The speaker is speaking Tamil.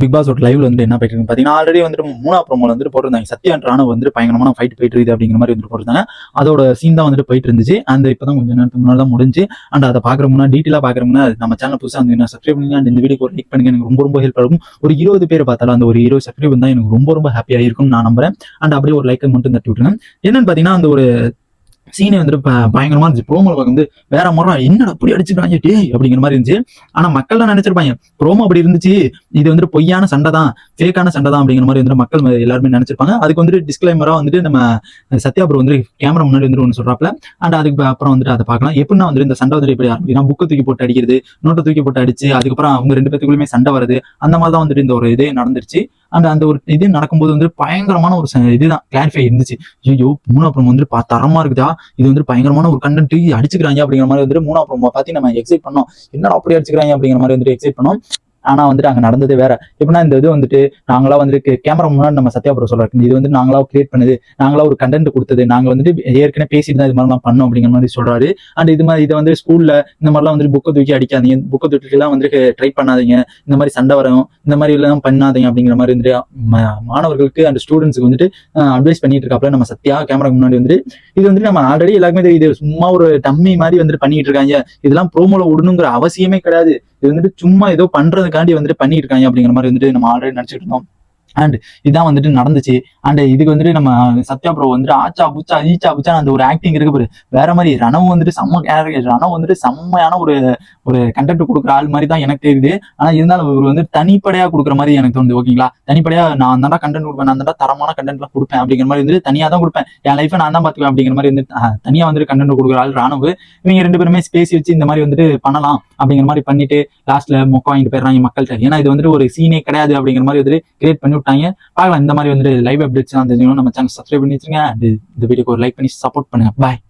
பிக் பாஸ் ஒரு லைவ்ல வந்து என்ன போயிட்டு இருக்கு பாத்தீங்கன்னா ஆல்ரெடி வந்துட்டு மூணா ப்ரோமோல வந்துட்டு போட்டிருந்தாங்க. சத்யா ராணுவ வந்து பயங்கரமான ஃபைட் போயிட்டு இருக்குது அப்படிங்கிற மாதிரி வந்துட்டு போட்டிருந்தாங்க. அதோட சீன் தான் வந்துட்டு போயிட்டு இருந்துச்சு. அந்த இப்பதான் கொஞ்சம் நேரத்துக்கு முன்னாடி தான் முடிஞ்சு. அண்ட் அதை பாக்குற முன்னாடி டீட்டெயிலா பாக்குற நம்ம சேனல் புதுசாக வந்து சப்ஸ்கிரைப் பண்ணி அண்ட் இந்த வீடியோ லைக் பண்ணுங்க. எனக்கு ரொம்ப ரொம்ப ஹெல்ப் ஆகும். ஒரு இருபது பேர் பார்த்தாலும் அந்த ஒரு இருபது சப்ஸ்கிரைப் தான் எனக்கு ரொம்ப ரொம்ப ஹாப்பியா இருக்கும் நான் நம்புறேன். அண்ட் அப்படியே ஒரு லைக் மட்டும் தட்டி விட்டுருங்க. என்னன்னு பாத்தீங்கன்னா அந்த ஒரு சீனே வந்துட்டு பயங்கரமா இருந்துச்சு. ப்ரோமோல வந்து வேற முறை என்னடா அப்படி அடிச்சுக்கிறாங்க டே அப்படிங்கிற மாதிரி இருந்துச்சு. ஆனா மக்கள் தான் நினைச்சிருப்பாங்க ப்ரோமோ அப்படி இருந்துச்சு. இது வந்துட்டு பொய்யான சண்டை தான் ஃபேக்கான சண்டை தான் அப்படிங்கிற மாதிரி வந்துட்டு மக்கள் எல்லாருமே நினைச்சிருப்பாங்க. அதுக்கு வந்துட்டு டிஸ்கிளைமரா வந்துட்டு நம்ம சத்யா ப்ரோ வந்து கேமரா முன்னாடி வந்து ஒன்று சொல்றாப்ல. அண்ட் அதுக்கு அப்புறம் வந்துட்டு அதை பார்க்கலாம். எப்படின்னா வந்துட்டு இந்த சண்டை வந்துட்டு எப்படி ஆரம்பிக்குதுன்னா புக்கு தூக்கி போட்டு அடிக்கிறது நோட்டை தூக்கி போட்டு அடிச்சு அதுக்கப்புறம் அவங்க ரெண்டு பேத்துக்குள்ளேயுமே சண்டை வருது அந்த மாதிரி தான் வந்துட்டு இந்த ஒரு இதே நடந்துருச்சு. அண்ட் அந்த ஒரு இது நடக்கும்போது வந்து பயங்கரமான ஒரு இதுதான் கிளாரிஃபை இருந்துச்சு. ஐயோ மூணா வந்து வந்துட்டு பா தரமா இருக்குதா? இது வந்து பயங்கரமான ஒரு கண்டென்ட் அடிச்சுக்கிறாங்க அப்படிங்கிற மாதிரி வந்து மூணா அப்புறம் பார்த்து நம்ம எக்ஸைட் பண்ணோம். என்னடா அப்படி அடிச்சுக்கிறாங்க அப்படிங்கிற மாதிரி வந்து எக்ஸைட் பண்ணோம். ஆனா வந்துட்டு அங்க நடந்தது வேற. எப்படின்னா இந்த இது வந்துட்டு நாங்களா வந்துட்டு கேமரா முன்னாடி நம்ம சத்யாபுரம் சொல்றோம் இது வந்து நாங்களா கிரியேட் பண்ணது நாங்களா ஒரு கண்டென்ட் கொடுத்தது. நாங்க வந்துட்டு ஏற்கனவே பேசிட்டு தான் இது மாதிரிலாம் பண்ணோம் அப்படிங்கிற மாதிரி சொல்றாரு. அண்ட் இது மாதிரி இதை வந்து ஸ்கூல்ல இந்த மாதிரிலாம் வந்துட்டு புக்கை தூக்கி அடிக்காதீங்க. புக்கை தூக்கிட்டு எல்லாம் வந்துட்டு ட்ரை பண்ணாதீங்க. இந்த மாதிரி சண்டை வரும். இந்த மாதிரி எல்லாம் பண்ணாதீங்க அப்படிங்கிற மாதிரி வந்துட்டு மாணவர்களுக்கு அண்ட் ஸ்டூடெண்ட்ஸ்க்கு வந்துட்டு அட்வைஸ் பண்ணிட்டு இருக்காப்ல நம்ம சத்யா கேமரா முன்னாடி வந்துட்டு. இது வந்துட்டு நம்ம ஆல்ரெடி எல்லாருக்குமே இது சும்மா ஒரு டம்மி மாதிரி வந்துட்டு பண்ணிட்டு இருக்காங்க. இதெல்லாம் ப்ரோமோல விடணுங்கிற அவசியமே கிடையாது. இது வந்துட்டு சும்மா ஏதோ பண்றதுக்காண்டி வந்துட்டு பண்ணிட்டு இருக்காங்க அப்படிங்கிற மாதிரி வந்துட்டு நம்ம ஆல்ரெடி நினைச்சிட்டு இருந்தோம். அண்ட் இதான் வந்துட்டு நடந்துச்சு. அண்ட் இதுக்கு வந்துட்டு நம்ம சத்யா ப்ரோ வந்துட்டு ஆச்சா புச்சா ஈச்சா புச்சா அந்த ஒரு ஆக்டிங் இருக்கு பாரு. வேற மாதிரி ரணவ் வந்துட்டு செம்ம கேரக்டர் ரணவு வந்துட்டு செம்மையான ஒரு ஒரு கண்டென்ட் கொடுக்குற ஆள் மாதிரி தான் எனக்கு தெரியுது. ஆனா இருந்தாலும் இவர் வந்து தனிப்படையா கொடுக்குற மாதிரி எனக்கு தோணுது ஓகேங்களா தனிப்படையா நான் அந்த கண்டென்ட் கொடுப்பேன் நான் தான்டா தரமான கண்டென்ட்லாம் கொடுப்பேன் அப்படிங்கிற மாதிரி வந்துட்டு தனியா தான் கொடுப்பேன். என் லைஃப்பை நான் தான் பாத்துக்குவேன் அப்படிங்கிற மாதிரி வந்து தனியா வந்துட்டு கண்டென்ட் கொடுக்குற ஆள் ரணவ். இவங்க ரெண்டு பேருமே பேசி வச்சு இந்த மாதிரி வந்துட்டு பண்ணலாம் அப்படிங்கிற மாதிரி பண்ணிட்டு லாஸ்ட்ல மொக்க வாங்கிட்டு போயிடுறாங்க மக்கள்கிட்ட. ஏன்னா இது வந்துட்டு ஒரு சீனே கிடையாது அப்படிங்கிற மாதிரி வந்துட்டு கிரியேட் பண்ணி விட்டாங்க. பார்க்கலாம் இந்த மாதிரி வந்துட்டு லைவ் அப்டேட்ஸ் தெரிஞ்சுக்கணும் நம்ம சேனல் சப்ஸ்கிரைப் பண்ணி வச்சுருங்க அண்ட் இந்த வீடியோக்கு ஒரு லைக் பண்ணி சப்போர்ட் பண்ணுங்க. பாய்